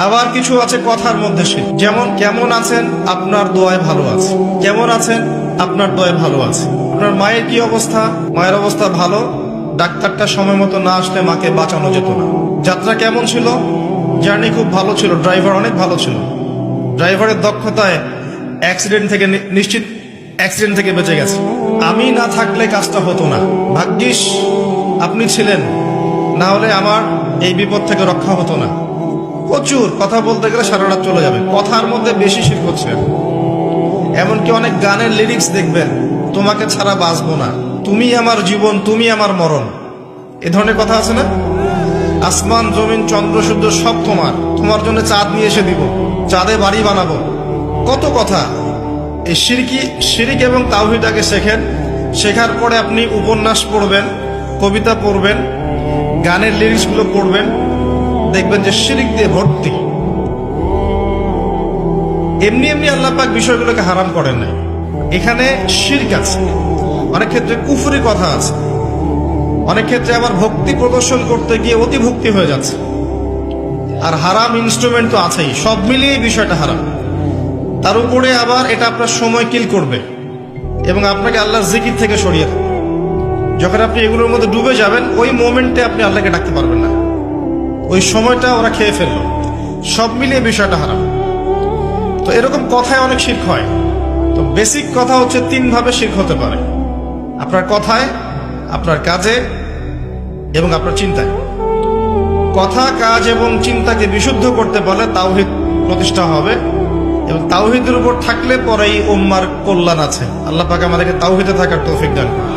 আবার কিছু আছে কথার মধ্যে সে। যেমন, কেমন আছেন? আপনার দোয়ায় ভালো আছে। কেমন আছেন? আপনার দোয়ায় ভালো আছে। আপনার মায়ের কি অবস্থা? মায়ের অবস্থা ভালো? ডাক্তারটা সময় মতো না আসলে মাকে বাঁচানো যেত না। যাত্রা কেমন ছিল? জার্নি খুব ভালো ছিল, ড্রাইভার অনেক ভালো ছিল। ড্রাইভারের দক্ষতায় অ্যাক্সিডেন্ট থেকে নিশ্চিত অ্যাক্সিডেন্ট থেকে বেঁচে গেছে। আমি না থাকলে কাজটা হতো না। ভাগ্যিস, আপনি ছিলেন। না হলে আমার এই বিপদ থেকে রক্ষা হতো না। প্রচুর কথা বলতে গেলে সারা রাত চলে যাবে। কথার মধ্যে বেশি শির হচ্ছে এমনকি অনেক গানের লিরিক্স দেখবেন, তোমাকে ছাড়া বাঁচবো না। তুমি আমার জীবন, তুমি আমার মরণ। এ ধরনের কথা আছে না? আসমান, জমিন, চন্দ্র, সূর্য সব তোমার। তোমার জন্য চাঁদ নিয়ে এসে দিব। চাঁদে বাড়ি বানাবো। কত কথা। এই সিরকি, সিরিক এবং তাওহিদাকে শেখেন। শেখার পরে আপনি উপন্যাস পড়বেন, কবিতা পড়বেন, গানের লিরিক্সগুলো পড়বেন। দেখবেন যে শিরিক দিয়ে ভর্তি। এমনি এমনি আল্লাহ পাক বিষয়গুলোকে হারাম করেন নাই। এখানে শিরক আছে। অনেক ক্ষেত্রে কুফুরি কথা আছে। অনেক ক্ষেত্রে আবার ভক্তি প্রদর্শন করতে গিয়ে অতি ভক্তি হয়ে যাচ্ছে। আর হারাম ইনস্ট্রুমেন্ট তো আছেই। সব মিলিয়ে বিষয়টা হারাম। তার উপরে আবার এটা আপনার সময় কিল করবে। এবং আপনাকে আল্লাহর জিকির থেকে সরিয়ে যখন আপনি এগুলোর মধ্যে ডুবে যাবেন, ওই মোমেন্টে আপনি আল্লাহকে ডাকতে পারবেন না। ওই সময়টা ওরা খেয়ে ফেলল। সব মিলিয়ে বিষয়টা হারাম তো এরকম কথায় অনেক শিখ হয়। তো বেসিক কথা হচ্ছে তিন ভাবে শির্ক হতে পারে। আপনার কথায়, আপনার কাজে এবং আপনার চিন্তায়। কথা, কাজ এবং চিন্তাকে বিশুদ্ধ করতে পারলে তাওহিদ প্রতিষ্ঠা হবে এবং তাওহিদের উপর থাকলে পরেই উম্মার কল্যাণ আছে। আল্লাহ পাক আমাদেরকে তাওহিদে থাকার তৌফিক দান করুন।